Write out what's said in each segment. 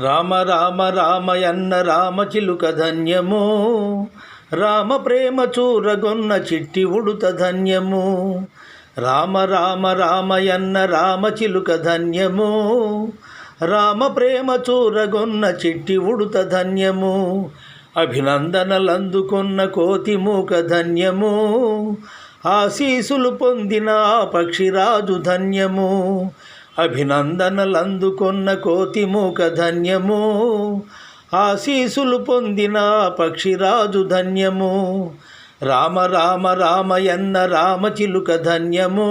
రామ రామ రామయన్న రామచిలుక ధన్యము. రామ ప్రేమ చూరగొన్న చిట్టి ఉడుత ధన్యము. రామ రామ రామయన్న రామచిలుక ధన్యము. రామ ప్రేమ చూరగొన్న చిట్టి ఉడుత ధన్యము. అభినందనలందుకున్న కోతిమూక ధన్యము. ఆశీసులు పొందిన పక్షిరాజు ధన్యము. అభినందనలందుకొన్న కోతిమూక ధన్యము ఆశీసులు పొందిన పక్షిరాజు ధన్యము రామ రామ రామయన్న రామచిలుక ధన్యము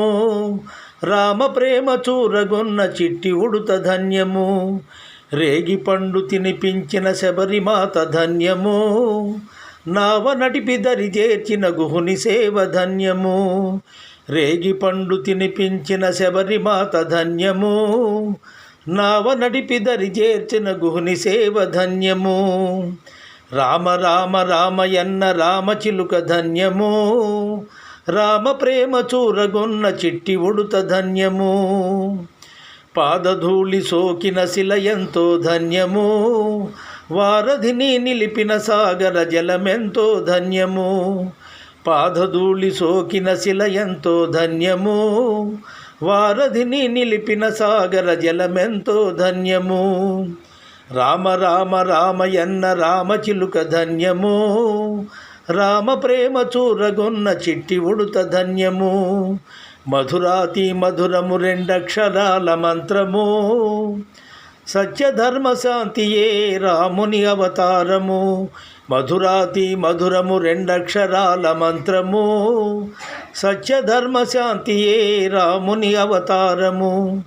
రామ ప్రేమ చూరగొన్న చిట్టి ఉడుత ధన్యము రేగి పండు తినిపించిన శబరిమాత ధన్యము నావ నటిపి దరి చేర్చిన గుహుని సేవ ధన్యము రేగి పండు తినిపించిన శబరిమాత ధన్యము. నావ నడిపి దరి చేర్చిన గుహుని సేవ ధన్యము. రామ రామ రామయన్న రామచిలుక ధన్యము. రామ ప్రేమ చూరగొన్న చిట్టి ఉడుత ధన్యము. పాదధూళి సోకిన శిల ఎంతో ధన్యము. వారధిని నిలిపిన సాగర జలమెంతో ధన్యము. పాదధూళి సోకిన శిల ఎంతో ధన్యము. వారధిని నిలిపిన సాగర జలమెంతో ధన్యము. రామ రామ రామయన్న రామచిలుక ధన్యము. రామ ప్రేమ చూరగొన్న చిట్టి ఉడుత ధన్యము. మధురాతి మధురము రెండక్షరాల మంత్రము. సత్యధర్మ శాంతియే రాముని అవతారము. మధురాతి మధురము రెండక్షరాల మంత్రము. సత్యధర్మ శాంతియే రాముని అవతారము.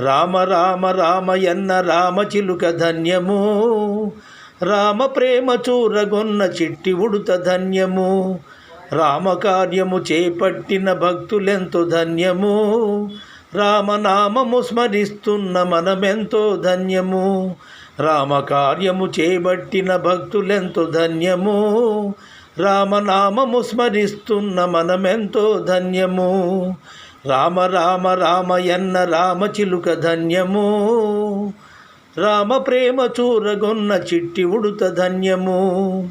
రామ రామ రామయన్న రామచిలుక ధన్యము. రామ ప్రేమ చూరగొన్న చిట్టి ఉడుత ధన్యము. రామకార్యము చేపట్టిన భక్తులెంతో ధన్యము. రామనామము స్మరిస్తున్న మనమెంతో ధన్యము. రామకార్యము చేపట్టిన భక్తులెంతో ధన్యము. రామనామము స్మరిస్తున్న మనమెంతో ధన్యము. రామ రామ రామయన్న రామచిలుక ధన్యము. రామ ప్రేమ చూరగొన్న చిట్టి ఉడుత ధన్యము.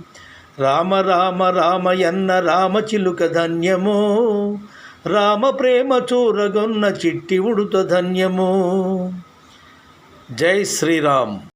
రామ రామ రామయన్న రామచిలుక ధన్యము. రామ ప్రేమ చూరగొన్న చిట్టి ఉడుత ధన్యము. జై శ్రీరామ్.